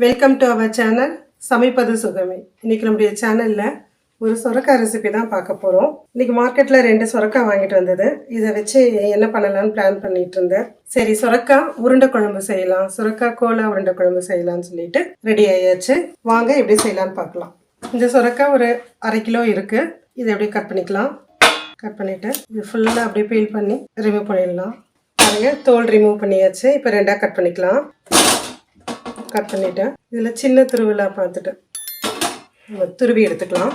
Welcome to our channel சமைப்பது சுகமே. இன்னைக்கு நம்முடைய சேனலில் ஒரு சுரக்காய் ரெசிபி தான் பார்க்க போகிறோம் இன்னைக்கு மார்க்கெட்டில் ரெண்டு சுரக்காய் வாங்கிட்டு வந்தது. இதை வச்சு என்ன பண்ணலாம்னு பிளான் பண்ணிட்டு இருந்தேன். சரி சுரக்காய் உருண்டை குழம்பு செய்யலாம். சொரக்காய் கோலா உருண்டை குழம்பு செய்யலாம்னு சொல்லிட்டு ரெடி ஆயாச்சு. வாங்க எப்படி செய்யலாம்னு பார்க்கலாம். இந்த சுரக்காய் ஒரு அரை கிலோ இருக்கு. இதை அப்படியே கட் பண்ணிக்கலாம். கட் பண்ணிவிட்டு இது ஃபுல்லாக அப்படியே பீல் பண்ணி ரிமூவ் பண்ணிடலாம். பாருங்க தோல் ரிமூவ் பண்ணியாச்சு. இப்போ ரெண்டாக கட் பண்ணிக்கலாம். கட் பண்ணிட்டேன். இதில் சின்ன துருவிலா பார்த்துட்டு நம்ம துருவி எடுத்துக்கலாம்.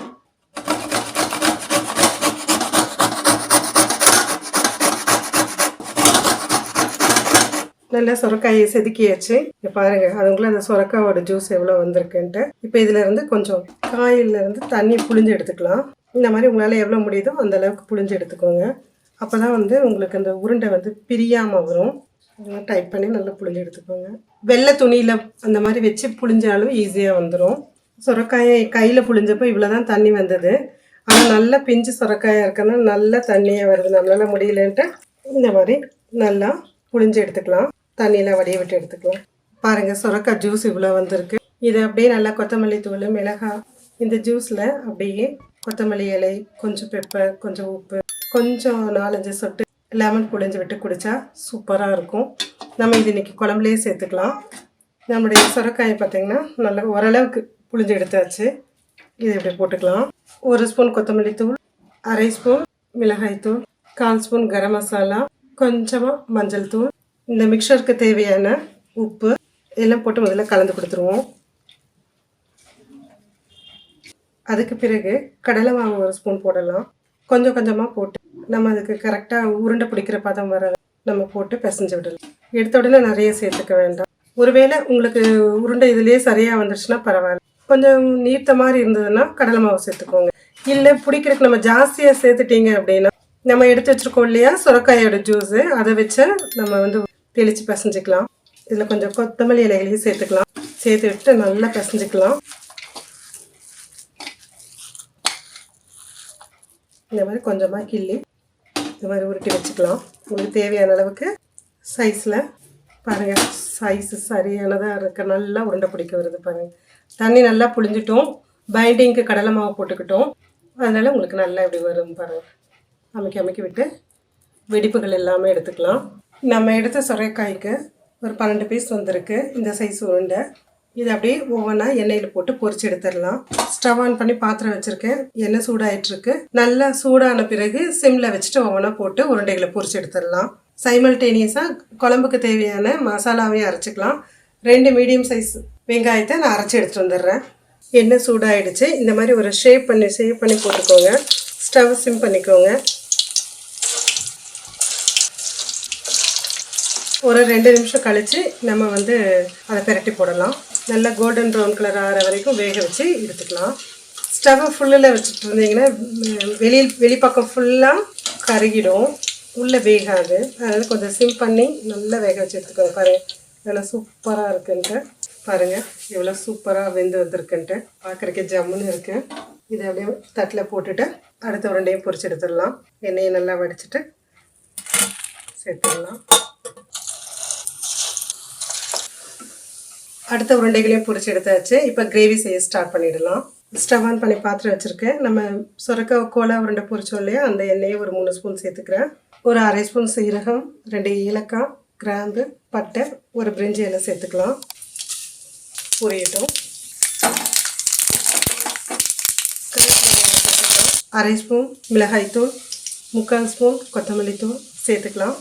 நல்லா சுரக்காயை செதுக்கியாச்சு. இங்க பாருங்க அதுக்குள்ள அந்த சுரக்காயோட ஜூஸ் எவ்வளோ வந்திருக்குன்ட்டு. இப்போ இதுல இருந்து கொஞ்சம் காயிலேருந்து தண்ணி புழிஞ்சு எடுத்துக்கலாம். இந்த மாதிரி உங்களால் எவ்வளோ முடியுதோ அந்த அளவுக்கு புழிஞ்சு எடுத்துக்கோங்க. அப்போ தான் வந்து உங்களுக்கு அந்த உருண்டை வந்து பிரியாமல் வரும். அதெல்லாம் டைப் பண்ணி நல்லா புழிஞ்சு எடுத்துக்கோங்க. வெள்ளை துணியில் அந்த மாதிரி வச்சு புழிஞ்சாலும் ஈஸியாக வந்துடும் சுரக்காயை கையில் புழிஞ்சப்போ இவ்வளோ தான் தண்ணி வந்தது. ஆனால் நல்லா பிஞ்சு சுரக்காயாக இருக்கனால நல்லா தண்ணியாக வருது. நம்மளால் முடியலன்ட்டு இந்த மாதிரி நல்லா புழிஞ்சு எடுத்துக்கலாம். தண்ணியில் வடிய விட்டு எடுத்துக்கலாம். பாருங்கள் சுரக்காய் ஜூஸ் இவ்வளோ வந்திருக்கு. இதை அப்படியே நல்லா கொத்தமல்லி தூள் மிளகாய் இந்த ஜூஸில் அப்படியே கொத்தமல்லி இலை கொஞ்சம் பெப்பர் கொஞ்சம் உப்பு கொஞ்சம் நாலஞ்சு சொட்டு லெமன் புழிஞ்சு விட்டு குடித்தா சூப்பராக இருக்கும். நம்ம இது இன்னைக்கு குழம்புலேயே சேர்த்துக்கலாம். நம்முடைய சுரக்காயை பார்த்திங்கன்னா நல்லா ஓரளவுக்கு புழிஞ்சு எடுத்தாச்சு. இது இப்படி போட்டுக்கலாம். ஒரு ஸ்பூன் கொத்தமல்லி தூள் அரை ஸ்பூன் மிளகாய் தூள் கால் ஸ்பூன் கரம் மசாலா கொஞ்சமாக மஞ்சள் தூள். இந்த மிக்சருக்கு தேவையான உப்பு எல்லாம் போட்டு முதல்ல கலந்து கொடுத்துருவோம். அதுக்கு பிறகு கடலை மாவு ஒரு ஸ்பூன் போடலாம். கொஞ்சம் கொஞ்சமாக போட்டு நம்ம அதுக்கு கரெக்டாக உருண்டை பிடிக்கிற பதம் வர நம்ம போட்டு பிசைஞ்சு விடலாம். எடுத்த உடனே நிறைய சேர்த்துக்க வேண்டாம். ஒருவேளை உங்களுக்கு உருண்டை இதுலேயே சரியாக வந்துருச்சுன்னா பரவாயில்ல. கொஞ்சம் நீர்த்த மாதிரி இருந்ததுன்னா கடலை மாவு சேர்த்துக்கோங்க. இல்லை பிடிக்கிறதுக்கு நம்ம ஜாஸ்தியாக சேர்த்துட்டீங்க அப்படின்னா நம்ம எடுத்து வச்சிருக்கோம் இல்லையா சுரக்காயோட ஜூஸு அதை வச்சு நம்ம வந்து தெளித்து பிசைஞ்சிக்கலாம். இதில் கொஞ்சம் கொத்தமல்லி இலைகளையும் சேர்த்துக்கலாம். சேர்த்து விட்டு நல்லா பிசைஞ்சிக்கலாம். இந்த மாதிரி கொஞ்சமாக கிள்ளி இந்த மாதிரி உருட்டி வச்சுக்கலாம். உங்களுக்கு தேவையான அளவுக்கு சைஸில் பாருங்கள் சைஸு சரியானதாக இருக்க. நல்லா உருண்டை பிடிக்க வருது பாருங்கள் தண்ணி நல்லா புளிஞ்சிட்டோம் பைண்டிங்க்கு கடலை மாவு போட்டுக்கிட்டோம். அதனால் உங்களுக்கு நல்லா இப்படி வரும் பாருங்கள் அமைக்கி அமைக்கி விட்டு வெடிப்புகள் எல்லாமே எடுத்துக்கலாம். நம்ம எடுத்த சுரைக்காய்க்கு ஒரு பன்னெண்டு பீஸ் வந்திருக்கு. இந்த சைஸ் உருண்டை. இது அப்படியே ஒவ்வொன்றா எண்ணெயில் போட்டு பொறிச்சு எடுத்துடலாம். ஸ்டவ் ஆன் பண்ணி பாத்திரம் வச்சுருக்கேன். எண்ணெய் சூடாயிட்டுருக்கு. நல்லா சூடான பிறகு சிம்மில் வச்சுட்டு ஒவ்வொன்றா போட்டு உருண்டைகளை பொறிச்சு எடுத்துடலாம். சைமல்டேனியஸாக குழம்புக்கு தேவையான மசாலாவையும் அரைச்சிக்கலாம். ரெண்டு மீடியம் சைஸ் வெங்காயத்தை நான் அரைச்சி எடுத்துகிட்டு வந்துடுறேன். எண்ணெய் சூடாயிடுச்சு. இந்த மாதிரி ஒரு ஷேப் பண்ணி ஷேப் பண்ணி போட்டுக்கோங்க. ஸ்டவ் சிம் பண்ணிக்கோங்க. ஒரு ரெண்டு நிமிஷம் கழித்து நம்ம வந்து அதை பெரட்டி போடலாம். நல்லா கோல்டன் ப்ரௌன் கலர் ஆகிற வரைக்கும் வேக வச்சு எடுத்துக்கலாம். ஸ்டவ்வை ஃபுல்லில் வச்சுட்டு இருந்தீங்கன்னா வெளியில் வெளிப்பக்கம் ஃபுல்லாக கருகிடும். உள்ளே வேகாது. அதனால் கொஞ்சம் சிம் பண்ணி நல்லா வேக வச்சு எடுத்துக்கோங்க பாருங்கள் நல்லா சூப்பராக இருக்குன்ட்டு பாருங்கள் எவ்வளோ சூப்பராக வெந்து வந்திருக்குன்ட்டு. பார்க்குறக்கே ஜம்முன்னு இருக்குது இதை அப்படியே தட்டில் போட்டுட்டு அடுத்த உருண்டையும் பொரிச்சு எடுத்துடலாம். எண்ணெயை நல்லா வடிச்சிட்டு சேர்த்துடலாம். அடுத்த உருண்டைகளையும் பொரிச்சு எடுத்தாச்சு. இப்போ கிரேவி செய்ய ஸ்டார்ட் பண்ணிடலாம். ஸ்டவ் ஆன் பண்ணி பாத்திரம் வச்சுருக்கேன். நம்ம சுரக்கா கோலா உருண்டை பொறிச்சோம் இல்லையா? அந்த எண்ணெயை ஒரு மூணு ஸ்பூன் சேர்த்துக்கிறேன். ஒரு அரை ஸ்பூன் சீரகம் ரெண்டு ஏலக்காய் கிராம்பு பட்டை ஒரு பிரிஞ்சி எண்ணெய் சேர்த்துக்கலாம். பொரியட்டும். அரை ஸ்பூன் மிளகாய்த்தூள் முக்கால் ஸ்பூன் கொத்தமல்லி தூள் சேர்த்துக்கலாம்.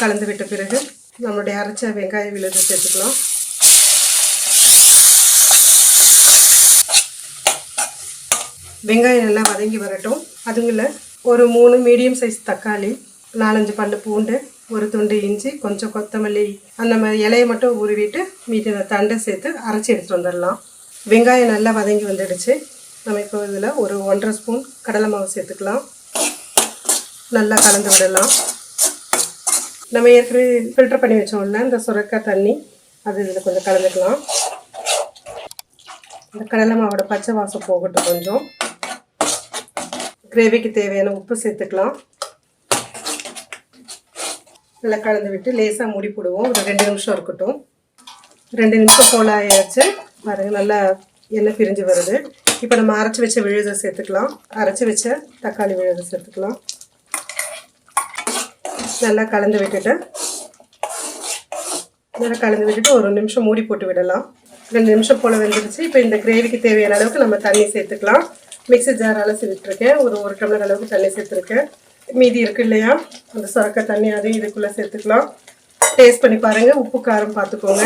கலந்து விட்ட பிறகு நம்மளுடைய அரைச்ச வெங்காய விழுது சேர்த்துக்கலாம். வெங்காயம் நல்லா வதங்கி வரட்டும். அதுங்கள ஒரு மூணு மீடியம் சைஸ் தக்காளி நாலஞ்சு பல்லு பூண்டு ஒரு துண்டு இஞ்சி கொஞ்சம் கொத்தமல்லி அந்த மாதிரி இலையை மட்டும் உருவிட்டு மீதி அந்த தண்டை சேர்த்து அரைச்சி எடுத்துகிட்டு வந்துடலாம். வெங்காயம் நல்லா வதங்கி வந்துடுச்சு. நம்ம இப்போ இதில் ஒரு ஒன்றரை ஸ்பூன் கடலை மாவு சேர்த்துக்கலாம். நல்லா கலந்து விடலாம். நம்ம ஏற்கனவே ஃபில்டர் பண்ணி வச்சோம்ல இந்த சுரக்காய் தண்ணி அது இதில் கொஞ்சம் கலந்துக்கலாம். இந்த கடலை மாவோட பச்சை வாசம் போகட்டும் கொஞ்சம். கிரேவிக்கு தேவையான உப்பு சேர்த்துக்கலாம். நல்லா கலந்து விட்டு லேசாக மூடி போடுவோம். ஒரு ரெண்டு நிமிஷம் இருக்கட்டும். ரெண்டு நிமிஷம் போல் ஆயாச்சு. பாருங்க நல்லா எண்ணெய் பிரிஞ்சு வருது. இப்போ நம்ம அரைச்சி வச்ச விழுதை சேர்த்துக்கலாம். அரைச்சி வச்ச தக்காளி விழுதை சேர்த்துக்கலாம். நல்லா கலந்து விட்டுட்டு நல்லா கலந்து விட்டுட்டு ஒரு நிமிஷம் மூடி போட்டு விடலாம். ரெண்டு நிமிஷம் போல் வெந்துருச்சு. இப்போ இந்த கிரேவிக்கு தேவையான அளவுக்கு நம்ம தண்ணி சேர்த்துக்கலாம். மிக்சி ஜார் அலசி விட்டுருக்கேன் ஒரு ஒரு டம்ளர் அளவுக்கு தண்ணி சேர்த்துருக்கேன். மீதி இருக்கு இல்லையா? அந்த சுரக்க தண்ணி அதையும் இதுக்குள்ளே சேர்த்துக்கலாம். டேஸ்ட் பண்ணி பாருங்கள் உப்பு காரம் பார்த்துக்கோங்க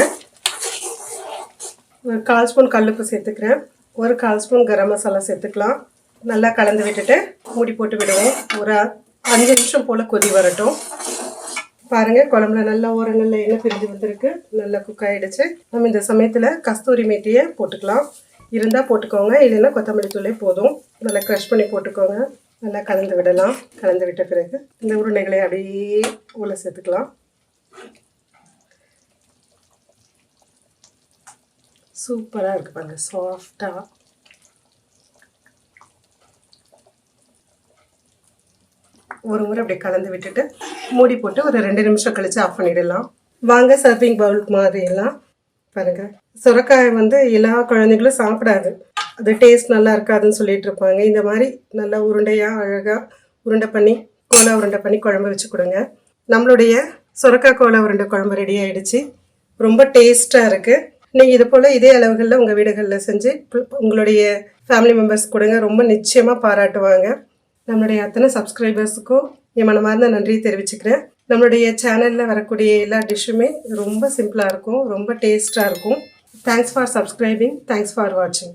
ஒரு கால் ஸ்பூன் கல்லுப்பு சேர்த்துக்கிறேன். ஒரு கால் ஸ்பூன் கரம் மசாலா சேர்த்துக்கலாம். நல்லா கலந்து விட்டுட்டு மூடி போட்டு விடுவோம். ஒரு அஞ்சு நிமிஷம் போல் கொதி வரட்டும். பாருங்கள் குழம்புல நல்லா ஒரு நல்ல எண்ணெய் பிரிஞ்சு வந்திருக்கு. நல்லா குக் ஆகிடுச்சு நம்ம இந்த சமயத்தில் கஸ்தூரி மேட்டியை போட்டுக்கலாம். இருந்தால் போட்டுக்கோங்க. இல்லைன்னா கொத்தமல்லி தூளே போதும். நல்லா க்ரஷ் பண்ணி போட்டுக்கோங்க. நல்லா கலந்து விடலாம். கலந்து விட்ட பிறகு இந்த உருண்டைகளை அப்படியே உள்ள சேர்த்துக்கலாம். சூப்பராக இருக்குது பாருங்கள் சாஃப்டாக ஒரு முறை அப்படியே கலந்து விட்டுட்டு மூடி போட்டு ஒரு ரெண்டு நிமிஷம் கழித்து ஆஃப் பண்ணிடலாம். வாங்க சர்விங் பவுல் மாதிரியெல்லாம் பாருங்கள் பாருங்க. சுரக்காய் வந்து எல்லா குழந்தைங்களும் சாப்பிடாது. அது டேஸ்ட் நல்லா இருக்காதுன்னு சொல்லிட்டு இருப்பாங்க. இந்த மாதிரி நல்லா உருண்டையாக அழகாக உருண்டை பண்ணி கோலா உருண்டை பண்ணி குழம்பு வச்சு கொடுங்க. நம்மளுடைய சுரக்காய் கோலா உருண்டை குழம்பு ரெடி ஆகிடுச்சு ரொம்ப டேஸ்ட்டாக இருக்குது நீங்கள் இது போல் இதே அளவுகளில் உங்கள் வீடுகளில் செஞ்சு உங்களுடைய ஃபேமிலி மெம்பர்ஸ் கொடுங்க. ரொம்ப நிச்சயமாக பாராட்டுவாங்க. நம்மளுடைய அத்தனை சப்ஸ்கிரைபர்ஸுக்கும் என் மனமார்ந்த நன்றியை தெரிவிச்சுக்கிறேன். நம்மளுடைய சேனலில் வரக்கூடிய எல்லா டிஷ்ஷுமே ரொம்ப சிம்பிளாக இருக்கும் ரொம்ப டேஸ்ட்டாக இருக்கும். Thanks for subscribing thanks for வாட்சிங்